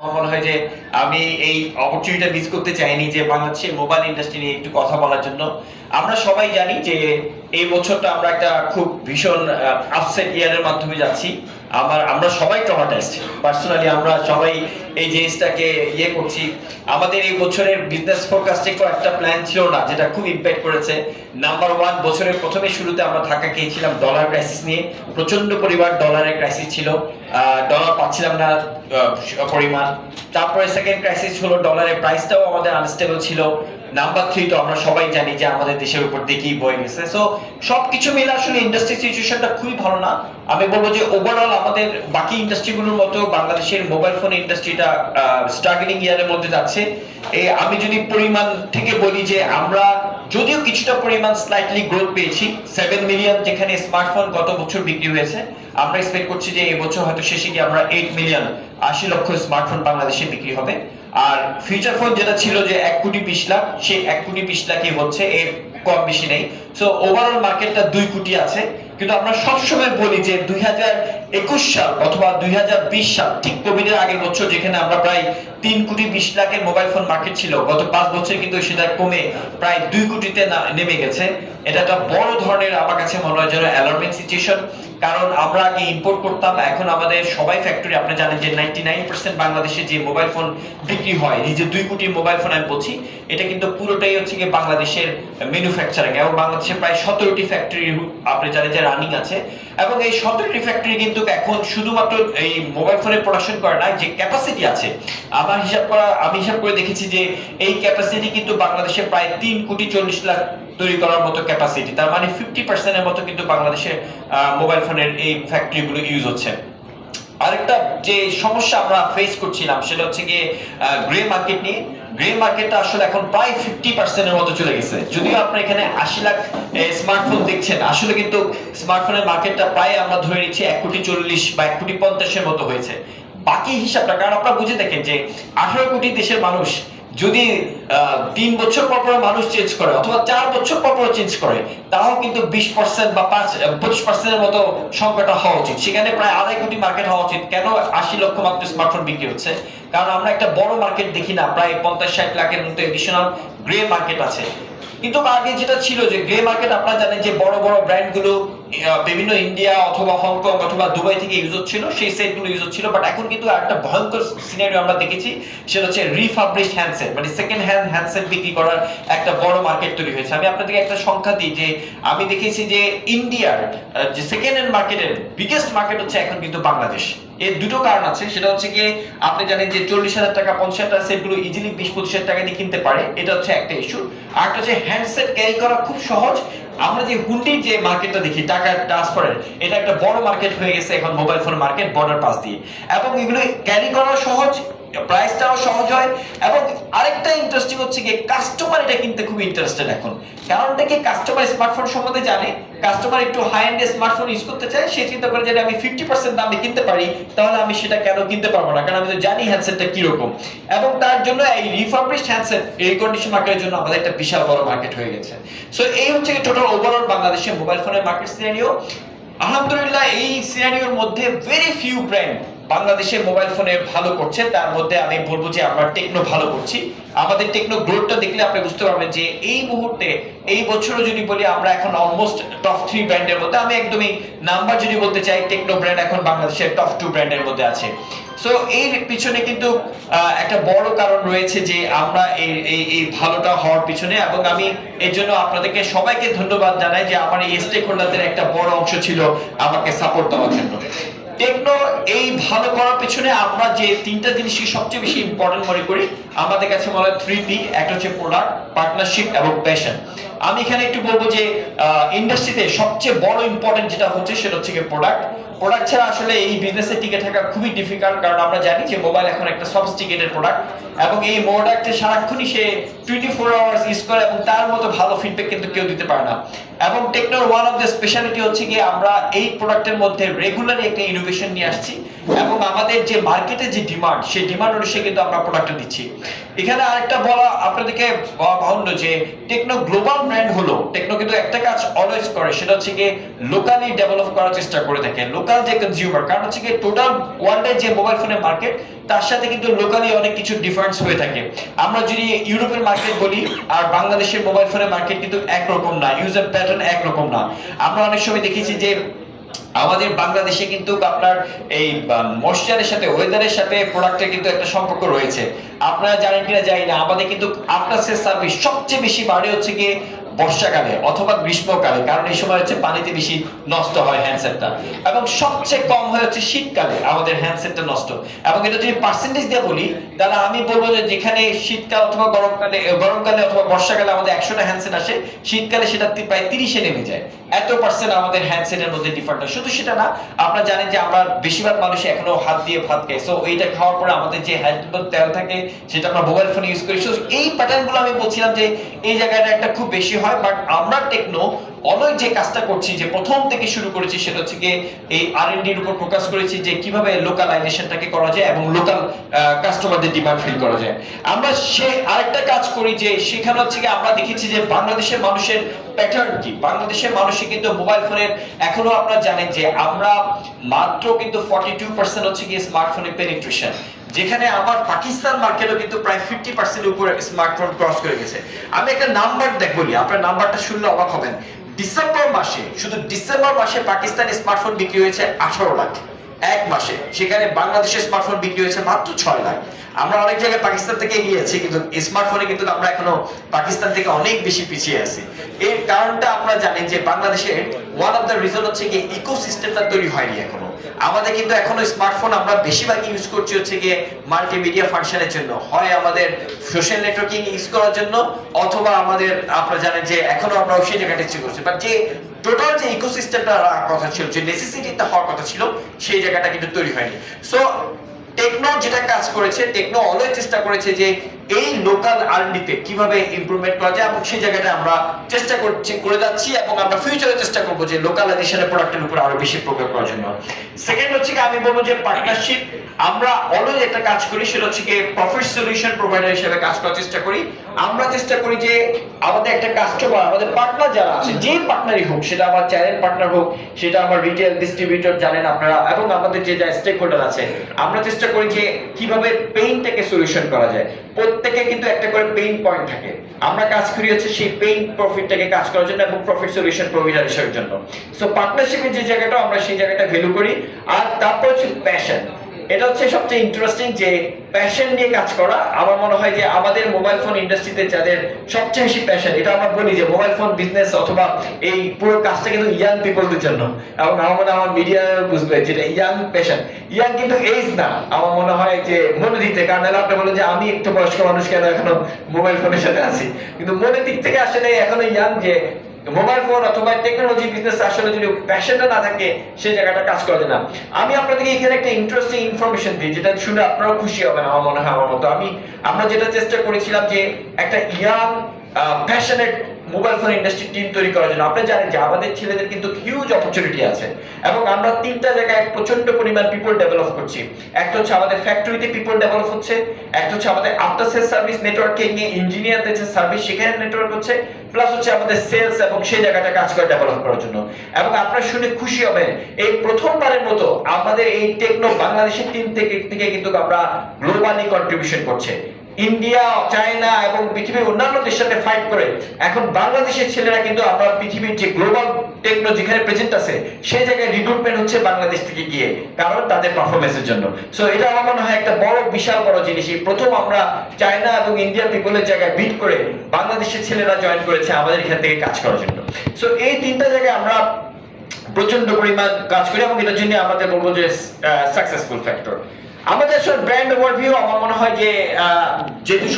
আমার মনে হয় যে আমি এই অপরচুনিটিটা মিস করতে চাইনি যে বাংলাদেশের মোবাইল ইন্ডাস্ট্রি নিয়ে একটু কথা বলার জন্য। আমরা সবাই জানি যে এই বছরটা আমরা একটা খুব ভীষণ আপসেট ইয়ারের মাধ্যমে যাচ্ছি। আমার, আমরা সবাই ট্রমাটাইজড পার্সোনালি আমরা সবাই এই জিনিসটাকে ইয়ে করছি। আমাদের এই বছরের বিজনেস ফোরকাস্টে একটা প্ল্যান ছিল না, যেটা খুব ইম্প্যাক্ট করেছে। নাম্বার ওয়ান বছরের প্রথমে শুরুতে আমরা ঢাকা গিয়েছিলাম ডলার ক্রাইসিস নিয়ে। প্রচণ্ড পরিমাণ ডলারের ক্রাইসিস ছিল। ডলার পাচ্ছিলাম না পরিমাণ। তারপরে সেকেন্ড ক্রাইসিস হলো ডলারের প্রাইসটাও আমাদের আনস্টেবল ছিল। নাম্বার থ্রি তো আমরা সবাই জানি যে আমাদের দেশের উপর কি বয়ে গেছে। সো সবকিছু মিলে আসলে ইন্ডাস্ট্রি সিচুয়েশনটা খুবই ভালো না। আমি বলব যে ওভারঅল আমাদের বাকি ইন্ডাস্ট্রিগুলোর মতো বাংলাদেশের মোবাইল ফোন ইন্ডাস্ট্রিটা স্ট্রাগলিং ইয়ারের মধ্যে যাচ্ছে। এই আমি যদি পরিমাণ থেকে বলি যে আমরা যদিও কিছুটা পরিমাণ স্লাইটলি গ্রোথ পেয়েছি সেভেন মিলিয়ন যেখানে স্মার্টফোন গত বছর বিক্রি হয়েছে, আমরা এক্সপেক্ট করছি যে এবছর হয়তো শেষে গিয়ে আমরা এইট মিলিয়ন আশি লক্ষ স্মার্টফোন বাংলাদেশে বিক্রি হবে। আর ফিউচার ফোন যেটা ছিল যে এক কোটি বিশ লাখ, সেই এক কোটি বিশ লাখই হচ্ছে, এর কম বেশি নেই। সো ওভারঅল মার্কেটটা দুই কোটি আছে। কিন্তু আমরা সবসময় বলি যে দুই হাজার একুশ সাল অথবা দুই হাজার বিশ সাল, ঠিক কোভিডের আগের বছর যেখানে আমরা প্রায় তিন কোটি বিশ লাখের মোবাইল ফোন মার্কেট ছিল, গত পাঁচ বছর কিন্তু সেটা কমে প্রায় দুই কোটিতে নেমে গেছে। এটা একটা বড় ধরনের আমার কাছে মনে হয় যেন অ্যালার্মিং সিচুয়েশন কারণ আমরা আগে ইম্পোর্ট করতাম, এখন আমাদের সবাই ফ্যাক্টরি আপনি জানেন যে নাইনটি নাইন পার্সেন্ট বাংলাদেশে যে মোবাইল ফোন বিক্রি হয়, এই যে দুই কোটি মোবাইল ফোন আমি বলছি, এটা কিন্তু পুরোটাই হচ্ছে গিয়ে বাংলাদেশের ম্যানুফ্যাকচারিং এবং বাংলাদেশে প্রায় সতেরোটি ফ্যাক্টরি আপনি জানেন যে রানিং আছে। এবং এই সতেরোটি ফ্যাক্টরি কিন্তু এখন শুধুমাত্র এই মোবাইল ফোনে প্রোডাকশন করে না, যে ক্যাপাসিটি আছে। আমার হিসাব করা, আমি হিসাব করে দেখেছি যে এই ক্যাপাসিটি কিন্তু বাংলাদেশে প্রায় তিন কোটি চল্লিশ লাখ তৈরি করার মতো ক্যাপাসিটি তার মানে ফিফটি পার্সেন্টের মতো কিন্তু বাংলাদেশে মোবাইল ফোনের এই ফ্যাক্টরিগুলো ইউজ হচ্ছে। আরেকটা যে সমস্যা আমরা ফেস করছিলাম, সেটা হচ্ছে গিয়ে গ্রে মার্কেট নিয়ে। গ্রে মার্কেটটা আসলে এখন প্রায় ফিফটি পার্সেন্টের মতো চলে গেছে। যদিও আপনি এখানে আশি লাখ স্মার্টফোন দেখছেন, আসলে কিন্তু স্মার্টফোনের মার্কেটটা প্রায় আমরা ধরে নিচ্ছি এক কোটি চল্লিশ বা এক কোটি পঞ্চাশের মতো হয়েছে। বাকি হিসাবটা, কারণ আপনারা বুঝে দেখেন যে আঠারো কোটি দেশের মানুষ যদি তিন বছর পর পর মানুষ চেঞ্জ করে অথবা চার বছর পর পর চেঞ্জ করে, তাও কিন্তু বিশ পার্সেন্ট বা পাঁচ পঁচিশ পার্সেন্টের মতো সংখ্যাটা হওয়া উচিত। সেখানে প্রায় আড়াই কোটি মার্কেট হওয়া উচিত। কেন আশি লক্ষ মাত্র স্মার্টফোন বিক্রি হচ্ছে? কারণ আমরা একটা বড় মার্কেট দেখি না, প্রায় পঞ্চাশ ষাট লাখের মতো এডিশনাল গ্রে মার্কেট আছে। কিন্তু আগে যেটা ছিল যে গ্রে মার্কেট আপনারা জানেন যে বড় বড় ব্র্যান্ডগুলো বিভিন্ন ইন্ডিয়া অথবা হংকং অথবা দুবাই থেকে ইউজ হচ্ছিল, সেই সেটগুলো ইউজ হচ্ছিল বাট এখন কিন্তু একটা ভয়ঙ্কর সিনারিও আমরা দেখেছি, সেটা হচ্ছে রিফাবলিশ হ্যান্ডসেট মানে সেকেন্ড হ্যান্ড হ্যান্ডসেট বিক্রি করার একটা বড় মার্কেট তৈরি হয়েছে। আমি আপনাদেরকে একটা সংখ্যা দিই যে, আমি দেখেছি যে ইন্ডিয়ার যে সেকেন্ড হ্যান্ড মার্কেটের বিগেস্ট মার্কেট হচ্ছে এখন কিন্তু বাংলাদেশ। এর দুটো কারণ আছে। সেটা হচ্ছে কি আপনি জানেন যে চল্লিশ হাজার টাকা, পঞ্চাশ হাজার সেটগুলো ইজিলি বিশ পঁচিশ হাজার টাকা দিয়ে কিনতে পারে। এটা হচ্ছে একটা ইস্যু আর একটা হচ্ছে হ্যান্ডসেট ক্যারি করা খুব সহজ। আমরা যে হুন্ডির যে মার্কেটটা দেখি টাকা ট্রান্সফারের এটা একটা বড় মার্কেট হয়ে গেছে এখন mobile phone market border pass দিয়ে। এবং এগুলো ক্যারি করা সহজ প্রাইসটাও সহজ হয়, এবং আরেকটা ইন্টারেস্টিং হচ্ছে কি কাস্টমার এটা কিনতে খুব ইন্টারেস্টেড এখন। কারণটা কি? কাস্টমার স্মার্টফোন সম্বন্ধে জানে কাস্টমার একটু হাই এন্ড স্মার্টফোন ইউজ করতে চায়, সে চিন্তা করে যে আমি ফিফটি পার্সেন্ট দামে কিনতে পারি, তাহলে আমি সেটা কেন কিনতে পারব না? কারণ আমি তো জানি হ্যান্ডসেটটা কীরকম। এবং তার জন্য এই রিফাবলিশ হ্যান্ডসেট এই কন্ডিশন মার্কেটের জন্য আমাদের একটা বিশাল বড় মার্কেট হয়ে গেছে। সো এই হচ্ছে টোটাল ওভারঅল বাংলাদেশের মোবাইল ফোনের মার্কেট সিনারিও আলহামদুলিল্লাহ এই সিনারিওর মধ্যে ভেরি ফিউ ব্র্যান্ড বাংলাদেশের মোবাইল ফোনে ভালো করছে, তার মধ্যে আমি বলব যে আমরা টেকনো ভালো করছি। আমাদের টেকনো গ্রোথটা দেখলে আপনি বুঝতে পারবেন যে এই মুহূর্তে, এই বছরও যদি বলি আমরা এখন অলমোস্ট টপ থ্রি ব্র্যান্ডের মধ্যে, আমি একদমই নাম্বার যদি বলতে চাই, টেকনো ব্র্যান্ড এখন বাংলাদেশের টপ টু ব্র্যান্ডের মধ্যে আছে। সো এর পিছনে কিন্তু একটা বড় কারণ রয়েছে যে আমরা এই এই এই ভালোটা হওয়ার পিছনে, এবং আমি এর জন্য আপনাদেরকে সবাইকে ধন্যবাদ জানাই যে আমার এই স্টেক হোল্ডারদের একটা বড় অংশ ছিল আমাকে সাপোর্ট দেওয়ার জন্য। টেকনো, এই ভালো করার পিছনে আমরা যে তিনটা জিনিসকে সবচেয়ে বেশি ইম্পর্টেন্ট মনে করি, আমাদের কাছে মনে হয় থ্রি পি একটা হচ্ছে প্রোডাক্ট পার্টনারশিপ এবং প্যাশন আমি এখানে একটু বলব যে ইন্ডাস্ট্রিতে সবচেয়ে বড় ইম্পর্টেন্ট যেটা হচ্ছে সেটা হচ্ছে প্রোডাক্ট প্রোডাক্ট ছাড়া আসলে এই বিজনেসে টিকে থাকা খুবই ডিফিকাল্ট কারণ আমরা জানি যে মোবাইল এখন একটা সফিস্টিকেটেড প্রোডাক্ট এবং এই প্রোডাক্টে সারাক্ষণই সে টোয়েন্টি ফোর আওয়ার্স ইউজ করে এবং তার মতো ভালো ফিডব্যাক কিন্তু কেউ দিতে পারে না। এবং টেকনোর ওয়ান অফ দ্য স্পেশালিটি হচ্ছে আমরা এই প্রোডাক্টের মধ্যে একটা ইনোভেশন নিয়ে আসছি এবং আমাদের যে মার্কেটে যে ডিমান্ড সেই ডিমান্ড অনুসারে কিন্তু আমরা প্রোডাক্টটা দিচ্ছি। এখানে আরেকটা বলা আপনাদেরকে বাহুল্য যে টেকনো গ্লোবাল ব্র্যান্ড হলো টেকনো কিন্তু একটা কাজ অলওয়েজ করে, সেটা হচ্ছে গিয়ে লোকালি ডেভেলপ করার চেষ্টা করে থাকে লোকাল যে কনজিউমার কারণ হচ্ছে গিয়ে টোটাল ওয়ার্ল্ডের যে মোবাইল ফোনের মার্কেট তার সাথে কিন্তু লোকালি অনেক কিছু ডিফারেন্স হয়ে থাকে। আমরা যদি ইউরোপের মার্কেট বলি, আর বাংলাদেশের মোবাইল ফোনের মার্কেট কিন্তু একরকম না ইউজার প্যাটার্ন একরকম না। আমরা অনেক সময় দেখেছি যে, আমাদের বাংলাদেশে কিন্তু আপনার এই ময়শ্চারের সাথে ওয়েদারের সাথে প্রোডাক্টের কিন্তু একটা সম্পর্ক রয়েছে। আপনারা জানেন কিনা জানি না, আমাদের কিন্তু আফটার সেল সার্ভিস সবচেয়ে বেশি বাড়ে হচ্ছে গিয়ে বর্ষাকালে অথবা গ্রীষ্মকালে কারণ এই সময় হচ্ছে পানিতে বেশি নষ্ট হয় হ্যান্ডসেটটা এবং সবচেয়ে কম হয় হচ্ছে শীতকালে আমাদের হ্যান্ডসেটটা নষ্ট। এবং এটা যদি পার্সেন্টেজ দিয়ে বলি তাহলে আমি বলব যে যেখানে শীতকাল অথবা গরমকালে গরমকালে অথবা বর্ষাকালে আমাদের একশোটা হ্যান্ডসেট আসে শীতকালে সেটা প্রায় তিরিশে নেমে যায়। এত পার্সেন্ট আমাদের হ্যান্ডসেটের মধ্যে ডিফারেন্ট শুধু সেটা না আপনারা জানেন যে আমরা বেশিরভাগ মানুষ এখনও হাত দিয়ে ভাত খাই। সো এইটা খাওয়ার পরে আমাদের যে হ্যান্ড তেল থাকে সেটা আমরা মোবাইল ফোনে ইউজ করি। So, এই প্যাটার্নগুলো আমি বলছিলাম যে এই জায়গাটা একটা খুব বেশি হয় বাট আমরা টেকনো অলওয়েজ যে কাজটা করছি, যে প্রথম থেকে শুরু করেছি, সেটা হচ্ছে গিয়ে এই আর এর উপর ফোকাস করেছি, যে কীভাবে লোকালাইজেশনটাকে করা যায় এবং লোকাল কাস্টমারদের ডিমান্ড ফিল করা যায়। আমরা সে আরেকটা কাজ করি, যে সেখানে হচ্ছে গিয়ে আমরা দেখেছি যে বাংলাদেশের মানুষের প্যাটার্ন কি? বাংলাদেশের মানুষই কিন্তু মোবাইল ফোনের এখনও আপনারা জানেন যে আমরা মাত্র কিন্তু 42% হচ্ছে গিয়ে স্মার্টফোনের পেনিট্রেশন যেখানে আমার পাকিস্তান মার্কেটও কিন্তু প্রায় ফিফটি পার্সেন্ট উপরে স্মার্টফোন ক্রস করে গেছে। আমি একটা নাম্বার দেখ বলি, আপনার নাম্বারটা শুনলে অবাক হবেন। ডিসেম্বর মাসে, শুধু ডিসেম্বর মাসে পাকিস্তানে স্মার্টফোন বিক্রি হয়েছে আঠারো লাখ। এক মাসে, সেখানে বাংলাদেশের স্মার্টফোন বিক্রি হয়েছে মাত্র ছয় লাখ। আমরা অনেক জায়গায় পাকিস্তান থেকে এগিয়ে আছি, কিন্তু স্মার্টফোনে কিন্তু আমরা এখনও পাকিস্তান থেকে অনেক বেশি পিছিয়ে আছি। এর কারণটা আপনারা জানেন যে বাংলাদেশের ওয়ান অফ দ্য রিজন হচ্ছে গিয়ে ইকোসিস্টেমটা তৈরি হয়নি এখনও। আমাদের কিন্তু এখনও স্মার্টফোন আমরা বেশিরভাগ ইউজ করছি হচ্ছে গিয়ে মাল্টিমিডিয়া ফাংশনের জন্য। হয় আমাদের সোশ্যাল নেটওয়ার্কিং ইউজ করার জন্য, অথবা আমাদের, আপনারা জানেন যে এখনও আমরা সেই জায়গাটা ইউজ করছি। বাট যে টোটাল যে ইকোসিস্টেমটা কথা ছিল, যে নেসেসিটিটা হওয়ার কথা ছিল, সেই জায়গাটা কিন্তু তৈরি হয়নি। সো টেকনো যেটা কাজ করেছে টেকনো অলওয়েজ চেষ্টা করেছে যে এই লোকাল আরডিতে কীভাবে ইমপ্রুভমেন্ট করা যায় এবং সেই জায়গাটা আমরা চেষ্টা করছি, করে যাচ্ছি এবং আমরা ফিউচারে চেষ্টা করব যে লোকালাইজেশনের প্রোডাক্টের উপর আরও বেশি প্রয়োগ করার জন্য। সেকেন্ড হচ্ছে কি, আমি বলব যে পার্টনারশিপ আমরা অলওয়েজ একটা কাজ করি, সেটা হচ্ছে কি প্রফিট সলিউশন প্রোভাইডার হিসেবে কাজ করার চেষ্টা করি। আমরা চেষ্টা করি যে আমাদের একটা কাস্টমার আমাদের পার্টনার যারা আছে যে পার্টনারই হোক, সেটা আমার চ্যানেল পার্টনার হোক, সেটা আমার রিটেল ডিস্ট্রিবিউটর জানেন আপনারা, এবং আমাদের যে যা স্টেক হোল্ডার আছে, আমরা চেষ্টা করি যে কীভাবে পেইনটাকে সলিউশন করা যায়। প্রত্যেকে কিন্তু একটা করে পেইন পয়েন্ট থাকে। আমরা কাজ করি হচ্ছে সেই পেইন প্রফিটটাকে কাজ করার জন্য এবং প্রফিট সলিউশন প্রোভাইডার হিসেবে জন্য। সো পার্টনারশিপের যে জায়গাটা আমরা সেই জায়গাটা ভ্যালু করি। আর তারপর হচ্ছে প্যাশন এটা হচ্ছে সবচেয়ে ইন্টারেস্টিং যে প্যাশন নিয়ে কাজ করা। আমার মনে হয় যে আমাদের মোবাইল ফোন ইন্ডাস্ট্রিতে যাদের সবচেয়ে বেশি প্যাশন এটা আমরা বলি যে মোবাইল ফোন বিজনেস অথবা এই পুরো কাজটা কিন্তু ইয়াং পিপলদের জন্য। এবং আমার মনে আমার মিডিয়া বুঝবে যেটা ইয়াং প্যাশন ইয়াং কিন্তু এইজ না। আমার মনে হয় যে মনে দিতে কারণ আপনি বলেন যে আমি একটু বয়স্ক মানুষ কেন এখনও মোবাইল ফোনের সাথে আছি? কিন্তু মনের দিক থেকে আসলে এখনও ইয়াং যে মোবাইল ফোন অথবা টেকনোলজি বিজনেস আসলে যদি প্যাশনটা না থাকে সেই জায়গাটা কাজ করে না। আমি আপনাদেরকে এখানে একটা ইন্টারেস্টিং ইনফরমেশন দিই, যেটা শুনে আপনারাও খুশি হবেন, আমার মনে হয়, আমার মতো। আমি, আমরা যেটা চেষ্টা করেছিলাম যে একটা young passionate mobile phone industry team তৈরি করার জন্য। আপনি জানেন যে আমাদের ছেলেদের কিন্তু হিউজ অপরচুনিটি আছে। এবং আমরা তিনটা জায়গায় প্রচণ্ড পরিমাণ পিপল ডেভেলপ করছি। একটা হচ্ছে আমাদের ফ্যাক্টরিতে পিপল ডেভেলপ হচ্ছে, একটা হচ্ছে আমাদের আফটার সেল সার্ভিস নেটওয়ার্কিং নিয়ে ইঞ্জিনিয়ারদের যে সার্ভিস সেখানে নেটওয়ার্ক হচ্ছে প্লাস হচ্ছে আমাদের সেলস এবং সেই জায়গাটা কাজ করে ডেভেলপ করার জন্য। এবং আপনারা শুনে খুশি হবেন, এই প্রথমবারের মতো আমাদের এই টেকনো বাংলাদেশের টিম থেকে থেকে কিন্তু আমরা গ্লোবালি কন্ট্রিবিউশন করছে। ইন্ডিয়া, চায়না এবং পৃথিবীর অন্যান্য দেশের সাথে ফাইট করে। এখন বাংলাদেশের ছেলেরা কিন্তু আমরা পৃথিবীর যে গ্লোবাল টেকনো যেখানে প্রেজেন্ট আছে, সেই জায়গায় রিক্রুটমেন্ট হচ্ছে বাংলাদেশ থেকে গিয়ে, কারণ তাদের পারফরমেন্সের জন্য। সো এটা আমার মনে হয় একটা বড়, বিশাল, বড় জিনিস। এই প্রথম আমরা চায়না এবং ইন্ডিয়ার পিপলের জায়গায় বিট করে বাংলাদেশের ছেলেরা জয়েন করেছে আমাদের এখান থেকে কাজ করার জন্য। সো এই তিনটা জায়গায় আমরা প্রচণ্ড পরিমাণ কাজ করি এবং এটার জন্য আমাদের বলব যে সাকসেসফুল ফ্যাক্টর আমাদের ব্র্যান্ড ওভারভিউ আমার মনে হয় যে যেহেতু